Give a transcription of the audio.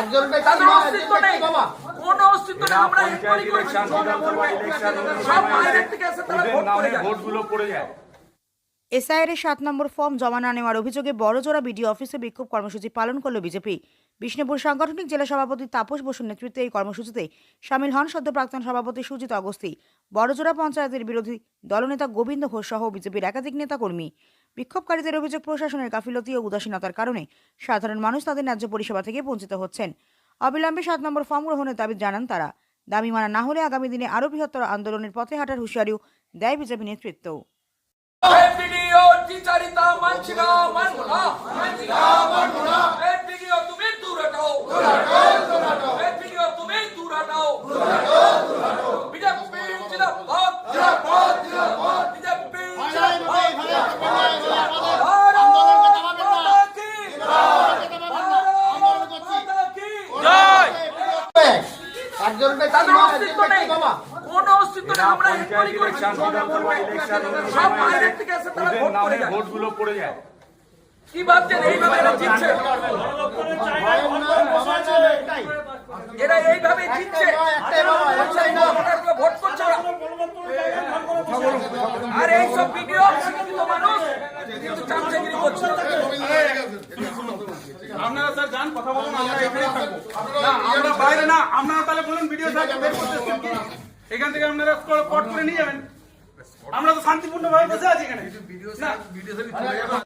একজনটাই তাদের বাবা, অস্তিত্ব একজনটাই বাবা। কোনো অস্তিত্ব নেই। আমরা এনকোয়ারি করছি। সব বাইরের থেকে এসে তারা ভোট করে যায়। ভোটগুলো পড়ে যায়। এসআইআর এর সাত নম্বর ফর্ম জমা না নেওয়ার অভিযোগে বড়জোড়া বিডিও অফিসে বিক্ষোভ কর্মসূচি পালন করল বিজেপি। বিষ্ণুপুর সাংগঠনিক জেলা সভাপতি তাপস বসুর নেতৃত্বে এই কর্মসূচিতে সামিল হন সদ্য প্রাক্তন সভাপতি সুজিত অগস্তি। বড়জোড়া পঞ্চায়েতের বিরোধী দলনেতা গোবিন্দ ঘোষ সহ বিজেপির একাধিক নেতাকর্মী। বিক্ষোভকারীদের অভিযোগ প্রশাসনের গাফিলতি ও উদাসীনতার কারণে সাধারণ মানুষ তাদের ন্যায্য পরিষেবা থেকে বঞ্চিত হচ্ছেন। অবিলম্বে সাত নম্বর ফর্ম গ্রহণের দাবি জানান তারা। দাবি মানা না হলে আগামী দিনে আরও বৃহত্তর আন্দোলনের পথে হাঁটার হুঁশিয়ারিও দেয় বিজেপি নেতৃত্ব। একজনটাই তাদের বাবা, অস্তিত্ব নেই বাবা। কোনো অস্তিত্ব নেই আমরা এনকোয়ারি করছি সব বাইরের থেকে এসে তারা ভোট করে যায় ভোটগুলো পড়ে যায় কি ভাবছেন এইভাবে এরা জিতছে। এরা এইভাবে জিতছে ভোট করছে আর এইসব ভিডিও শিক্ষিত মানুষ কিন্তু চামচাগিরি করছে আপনারা স্যার যান কথা বলুন আমরা এখানেই থাকব। না আমরা বাইরে না আপনারা তাহলে বলুন ভিডিও সাহেব বের করতেছেন কি? এখান থেকে আপনারা কট করে নিয়ে যাবেন। আমরা তো শান্তিপূর্ণ ভাবে বসে আছি এখানে। না।